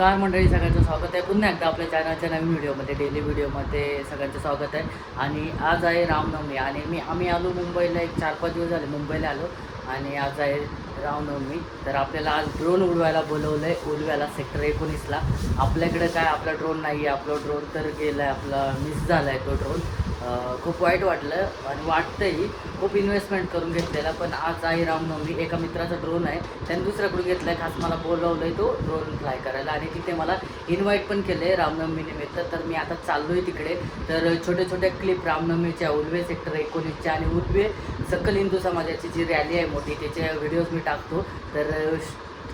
नमस्कार मंडळी सगळ्यांचं स्वागत आहे. पुन्हा एकदा आपल्या चॅनलच्या नवीन व्हिडिओमध्ये डेली व्हिडिओमध्ये सगळ्यांचं स्वागत आहे. आणि आज आहे रामनवमी आणि मी आम्ही आलो मुंबईला एक चार पाच दिवस झाले मुंबईला आलो. आणि आज आहे रामनवमी. तर आपल्याला आज ड्रोन उडवायला बोलवलं आहे उडव्याला सेक्टर एकोणीसला आपल्याकडे काय आपला ड्रोन नाही आहे आपला ड्रोन तर गेला आहे आपला मिस झाला आहे तो ड्रोन खूप वाईट वाटलं आणि वाटतंही खूप इन्व्हेस्टमेंट करून घेतलेला. पण आज आहे रामनवमी. एका मित्राचा ड्रोन आहे. त्याने दुसऱ्याकडून घेतला आहे खास मला बोलवलं आहे तो ड्रोन फ्लाय करायला. आणि तिथे मला इन्व्हाइट पण केलं आहे रामनवमी निमित्त. तर मी आता चाललो आहे तिकडे. तर छोटे छोटे क्लिप रामनवमीच्या उलवे सेक्टर एकोणीसच्या आणि उलवे सकल हिंदू समाजाची जी रॅली आहे मोठी त्याचे व्हिडिओज मी टाकतो. तर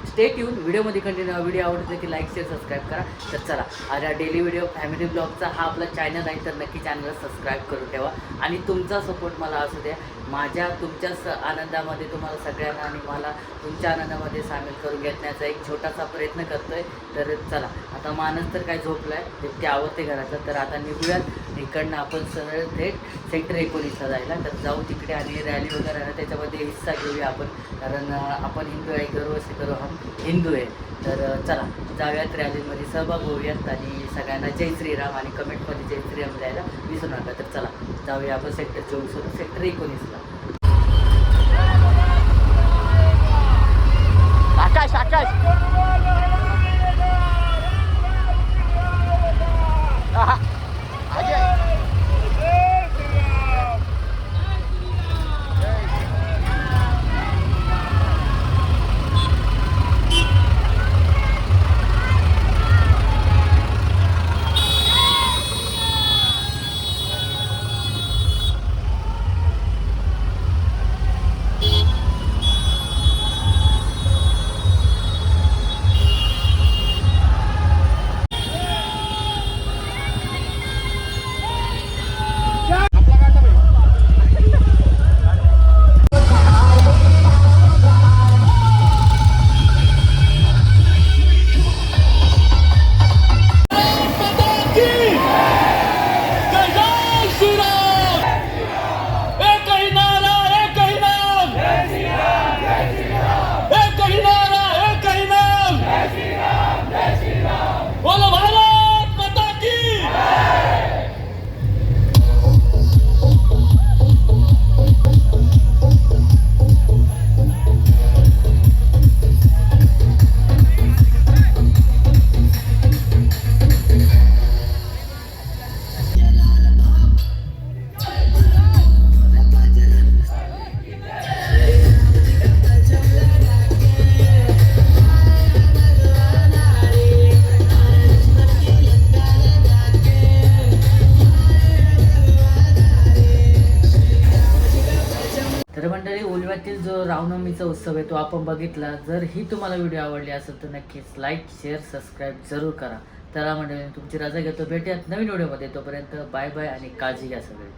स्टेट येऊन व्हिडिओमध्ये कंटिन्यू व्हिडिओ आवडतो की लाईक शेअर सबस्क्राईब करा. तर चला आता डेली व्हिडिओ फॅमिली ब्लॉगचा हा आपला चॅनल आहे तर नक्की चॅनलला सबस्क्राईब करून ठेवा. आणि तुमचा सपोर्ट मला असू द्या. माझ्या तुमच्याच आनंदामध्ये तुम्हाला सगळ्यांना आणि मला तुमच्या आनंदामध्ये सामील करून घेण्याचा एक छोटासा प्रयत्न करतो आहे तर चला आता मानस तर काय झोपला आहे ते ते आवडते घराचं तर आता निघूयात. इकडनं आपण सरळ थेट सेक्टर एकोणीसला जायला. तर जाऊ तिकडे आणि रॅली वगैरे आहे ना त्याच्यामध्ये हिस्सा घेऊया आपण. कारण आपण हिंदू आहे गर्व असे करू हम हिंदू आहे. तर चला जाऊयात रॅलीमध्ये सहभाग होऊयात आणि सगळ्यांना जय श्रीराम आणि कमेंटमध्ये जय श्रीराम द्यायला विसरू नका. तर चला जाऊया आपण सेक्टर चोवीसवरून. सेक्टर एकोणीसला. आकाश आकाश! तर जो रामनवमीचा उत्सव आहे तो आपण बघितला. जर ही तुम्हाला व्हिडिओ आवडली असेल तर नक्कीच लाईक शेअर सबस्क्राईब जरूर करा. चला म्हणजे तुमची रजा घेतो. भेटूयात नवीन व्हिडिओमध्ये तोपर्यंत बाय बाय आणि काळजी घ्या सगळी.